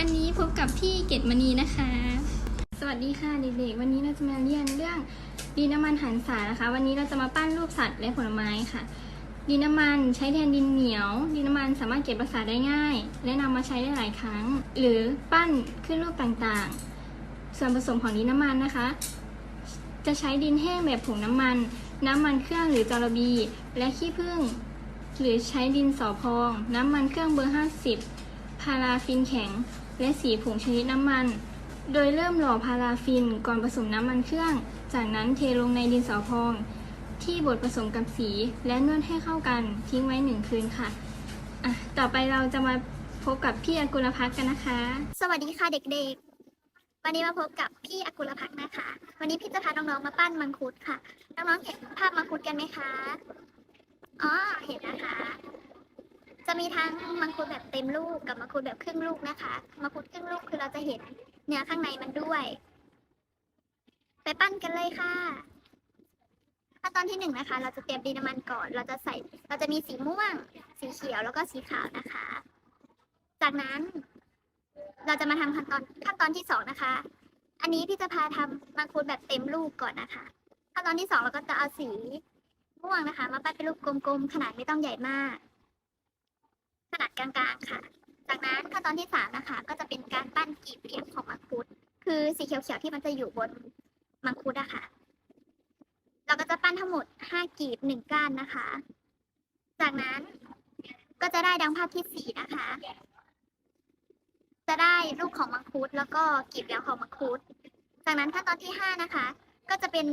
วันนี้พบกับพี่เกตมณีนะคะ สวัสดีค่ะเด็กๆ วันนี้เราจะมาเรียนเรื่องดินน้ำมันหันษานะคะ วันนี้เราจะมาปั้นรูปสัตว์และผลไม้ค่ะ ดินน้ำมันใช้แทนดินเหนียว ดินน้ำมันสามารถเก็บรักษาได้ง่าย และนำมาใช้ได้หลายครั้ง หรือปั้นขึ้นรูปต่างๆ ส่วนผสมของดินน้ำมันนะคะ จะใช้ดินแห้งแบบผงน้ำมัน น้ำมันเครื่องหรือจาระบี และขี้ผึ้งหรือใช้ดินสอพอง น้ำมันเครื่องเบอร์ 50 พาราฟินแข็ง และสีผงชนิดน้ำมัน โดยเริ่มหล่อพาราฟินก่อนผสมน้ำมันเครื่อง จากนั้นเทลงในดินสอพอง ที่บดผสมกับสีและนวดให้เข้ากันทิ้งไว้หนึ่งคืนค่ะอะ ต่อไปเราจะมาพบกับพี่อากุลพัฒน์กันนะคะ สวัสดีค่ะเด็กๆ วันนี้มาพบกับพี่อากุลพักนะคะ วันนี้พี่จะพาน้องๆมาปั้นมังคุดค่ะ น้องๆเห็นภาพมังคุดกันไหมคะ อ๋อ เห็นนะคะ จะมีทั้งมังคุดแบบเต็มลูกกับมังคุดแบบครึ่งลูกนะคะ มังคุดครึ่งลูกคือเราจะเห็นเนื้อข้างในมันด้วย ไปปั้นกันเลยค่ะขั้นตอนที่หนึ่งนะคะ เราจะเตรียมดินน้ำมันก่อน เราจะใส่ เราจะมีสีม่วง สีเขียวแล้วก็สีขาวนะคะ จากนั้น เราจะมาทำขั้นตอนขั้นตอนที่สองนะคะ อันนี้พี่จะพาทำมังคุดแบบเต็มลูกก่อนนะคะ ขั้นตอนที่สองเราก็จะเอาสีม่วงนะคะ มาปั้นเป็นรูปกลมๆขนาดไม่ต้องใหญ่มาก นาดกลางๆค่ะ จากนั้นขั้นตอนที่สามนะคะ ก็จะเป็นการปั้นกลีบเลี้ยงของมังคุด คือสีเขียวๆที่มันจะอยู่บนมังคุดอะค่ะ เราก็จะปั้นทั้งหมดห้ากลีบหนึ่งก้านนะคะ จากนั้นก็จะได้ดังภาพที่สี่นะคะ จะได้ลูกของมังคุดแล้วก็กลีบเลี้ยงของมังคุด จากนั้นขั้นตอนที่ห้านะคะ ก็จะเป็น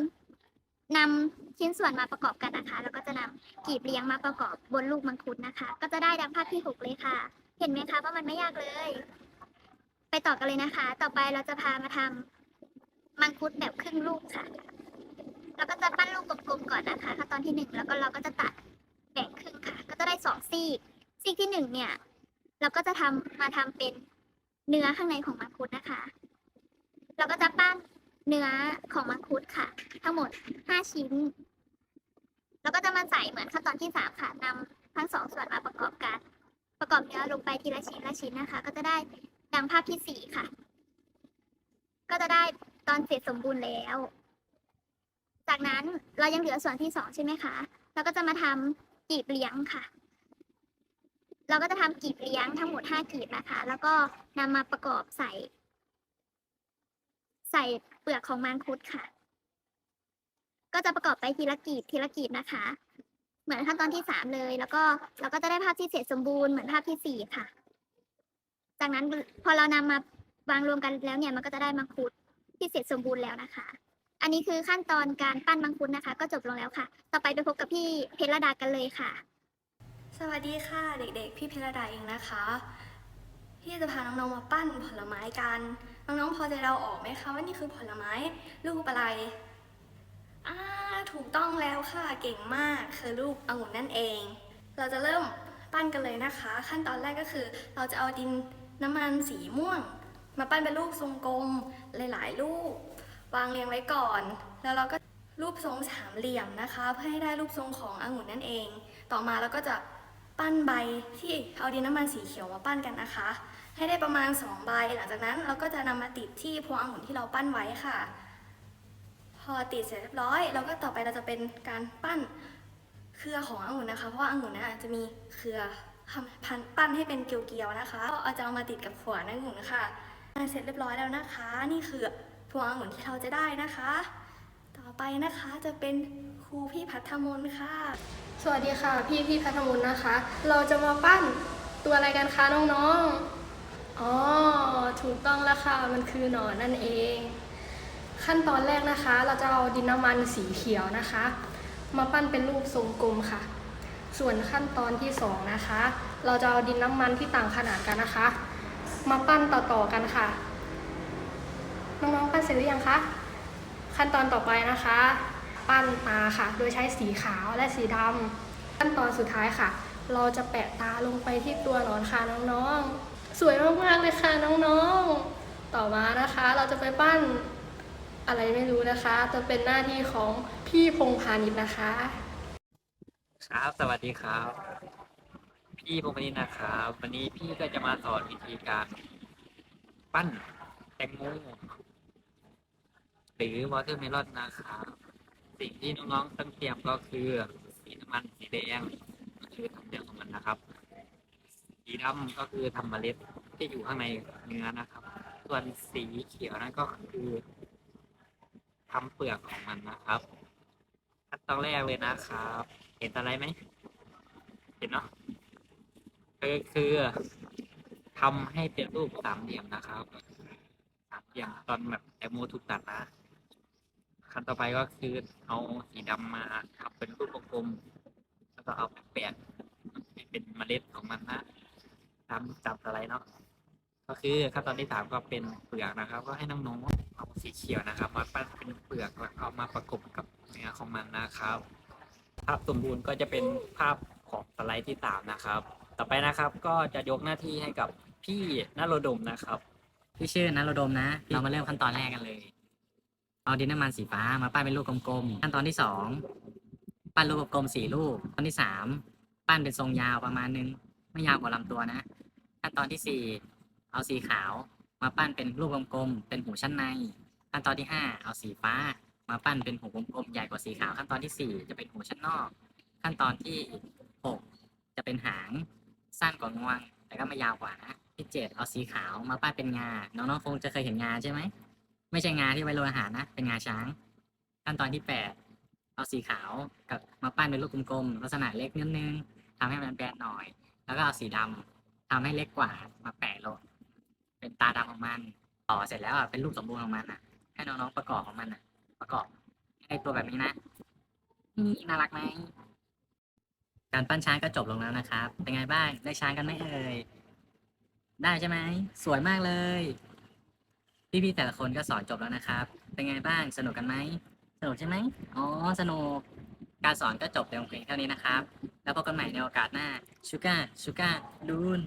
นำชิ้นส่วนมาประกอบกันนะคะ แล้วก็จะนำกีบเลี้ยงมาประกอบบนลูกมังคุดนะคะ ก็จะได้ดังภาพที่หกเลยค่ะ เห็นไหมคะว่ามันไม่ยากเลย ไปต่อกันเลยนะคะ ต่อไปเราจะพามาทำมังคุดแบบครึ่งลูกค่ะเราก็จะปั้นลูกกลมๆก่อนนะคะขั้นตอนที่หนึ่งแล้วก็เราก็จะตัดแบ่งครึ่งค่ะ ก็จะได้สองซีกซีกที่หนึ่งเนี่ย เราก็จะทำมาทำเป็นเนื้อข้างในของมังคุดนะคะ เราก็จะปั้น เนื้อของมังคุดค่ะ ทั้งหมดห้าชิ้น แล้วก็จะมาใส่เหมือนขั้นตอนที่สามค่ะนำทั้งสองส่วนมาประกอบกัน ประกอบเนื้อลงไปทีละชิ้นละชิ้นนะคะ ก็จะได้ดังภาพที่สี่ค่ะ ก็จะได้ตอนเสร็จสมบูรณ์แล้ว จากนั้นเรายังเหลือส่วนที่สองใช่ไหมคะเราก็จะมาทำกีบเลี้ยงค่ะ เราก็จะทำกีบเลี้ยงทั้งหมดห้ากีบนะคะ แล้วก็นำมาประกอบใส่ ใส่เปลือกของมังคุดค่ะ ก็จะประกอบไปทีละกีบทีละกีบนะคะ เหมือนขั้นตอนที่สามเลย แล้วก็เราก็จะได้ภาพที่เสร็จสมบูรณ์เหมือนภาพที่สี่ค่ะ จากนั้นพอเรานำมาวางรวมกันแล้วเนี่ย มันก็จะได้มังคุดที่เสร็จสมบูรณ์แล้วนะคะ อันนี้คือขั้นตอนการปั้นมังคุดนะคะ ก็จบลงแล้วค่ะ ต่อไปไปพบกับพี่เพชรดากันเลยค่ะ สวัสดีค่ะ เด็กๆ พี่เพลดาเองนะคะ พี่จะพาน้องๆมาปั้นผลไม้กัน น้องๆ พอจะเดาออกไหมคะว่านี่คือผลไม้รูปอะไรอ่าถูกต้องแล้วค่ะเก่งมากคือรูปองุ่นนั่นเอง เราจะเริ่มปั้นกันเลยนะคะ ขั้นตอนแรกก็คือเราจะเอาดินน้ำมันสีม่วง มาปั้นเป็นรูปทรงกลมหลายๆรูปวางเรียงไว้ก่อน แล้วเราก็รูปทรงสามเหลี่ยมนะคะ เพื่อให้ได้รูปทรงขององุ่นนั่นเอง ต่อมาเราก็จะปั้นใบที่เอาดินน้ำมันสีเขียวมาปั้นกันนะคะ ให้ได้ประมาณ 2 ใบ หลังจากนั้นเราก็จะนำมาติดที่พวงองุ่นที่เราปั้นไว้ค่ะ พอติดเสร็จเรียบร้อย เราก็ต่อไปเราจะเป็นการปั้นเครือขององุ่นนะคะ เพราะว่าองุ่นนะจะมีเครือพันปั้นให้เป็นเกลียวๆนะคะ ก็เอาจะเอามาติดกับขวานองุ่นค่ะเสร็จเรียบร้อยแล้วนะคะ นี่คือพวงองุ่นที่เราจะได้นะคะ ต่อไปนะคะจะเป็นครูพี่พัทธมนค่ะ สวัสดีค่ะ พี่พี่พัทมุนนะคะ เราจะมาปั้นตัวอะไรกันคะน้องๆ อ๋อ ถูกต้องแล้วค่ะ มันคือหนอนนั่นเอง ขั้นตอนแรกนะคะ เราจะเอาดินน้ำมันสีเขียวนะคะ มาปั้นเป็นรูปทรงกลมค่ะ ส่วนขั้นตอนที่สองนะคะ เราจะเอาดินน้ำมันที่ต่างขนาดกันนะคะ มาปั้นต่อๆกันค่ะ น้องๆปั้นเสร็จหรือยังคะ ขั้นตอนต่อไปนะคะ ปั้นตาค่ะ โดยใช้สีขาวและสีดำขั้นตอนสุดท้ายค่ะ เราจะแปะตาลงไปที่ตัวหนอนค่ะน้องๆ สวยมากๆเลยค่ะน้องๆ ต่อมานะคะเราจะไปปั้นอะไรไม่รู้นะคะ จะเป็นหน้าที่ของพี่พงพาณิชย์นะคะ ครับ สวัสดีครับ พี่พงศ์นินนะครับ วันนี้พี่ก็จะมาสอนวิธีการปั้นแตงโมหรือวอเตอร์เมลอนนะครับ สิ่งที่น้องๆต้องเตรียมก็คือสีน้ำมันสีแดงก็คือทำเรื่องของมันนะครับ สี ดำก็คือทำเมล็ดที่อยู่ข้างในเนื้อนะครับ ส่วนสีเขียวนั่นก็คือทำเปลือกของมันนะครับขั้นตอนแรกเลยนะครับ เห็นอะไรไหมเห็นเนาะก็คือทำให้เป็นรูปสามเหลี่ยมนะครับสามเหลี่ยมตอนแบบแตงโมถูกตัดนะขั้นต่อไปก็คือเอาสีดำมาทำเป็นรูปกลมๆแล้วก็เอาไปแปะให้เป็นเมล็ดของมันนะตามจับ อะไรเนาะก็คือขั้นตอนที่สามก็เป็นเปลือกนะครับ ก็ให้น้องๆเอาสีเขียวนะครับ มาปั้นเป็นเปลือกแล้วเอามาประกบกับเนื้อของมันนะครับ ภาพสมบูรณ์ก็จะเป็นภาพของสไลด์ที่สามนะครับ ต่อไปนะครับก็จะยกหน้าที่ให้กับพี่นโรดมนะครับ พี่ชื่อนรดมนะ เรามาเริ่มขั้นตอนแรกกันเลย เอาดินน้ำมันสีฟ้ามาปั้นเป็นลูกกลมๆ ขั้นตอนที่สองปั้นลูกกลมๆสี่ลูกขั้นตอนที่สามปั้นเป็นทรงยาวประมาณนึง ไม่ยาวกว่าลำตัวนะ ขั้นตอนที่สี่เอาสีขาว มาปั้นเป็นลูกกลมๆเป็นหูชั้นใน ขั้นตอนที่ห้าเอาสีฟ้า มาปั้นเป็นหูกลมๆใหญ่กว่าสีขาว ขั้นตอนที่สี่จะเป็นหูชั้นนอก ขั้นตอนที่หกจะเป็นหางสั้นกว่างวง แต่ก็ไม่ยาวกว่านะที่เจ็ดเอาสีขาวมาปั้นเป็นงา น้องๆคงจะเคยเห็นงาใช่ไหมไม่ใช่งาที่ไว้โรยอาหารนะ เป็นงาช้าง ขั้นตอนที่แปดเอาสีขาวกับมาปั้นเป็นลูกกลมๆลักษณะเล็กนิดนึงทำให้มันแบนหน่อย แล้วก็เอาสีดำ ทำให้เล็กกว่ามาแปะลงเป็นตาดำของมันต่อเสร็จแล้วอะเป็นรูปสมบูรณ์ของมันอะ ให้น้องๆประกอบของมันอะ ประกอบให้ตัวแบบนี้นะนี่น่ารักไหมการปั้นช้างก็จบลงแล้วนะครับ เป็นไงบ้าง ได้ช้างกันไหมเอ่ย ได้ใช่ไหม สวยมากเลย พี่ๆแต่ละคนก็สอนจบแล้วนะครับ เป็นไงบ้าง สนุกกันไหม สนุกใช่ไหมอ๋อ สนุก การสอนก็จบเพียงเท่านี้นะครับ แล้วพบกันใหม่ในโอกาสหน้าชูก้าชูก้าดูน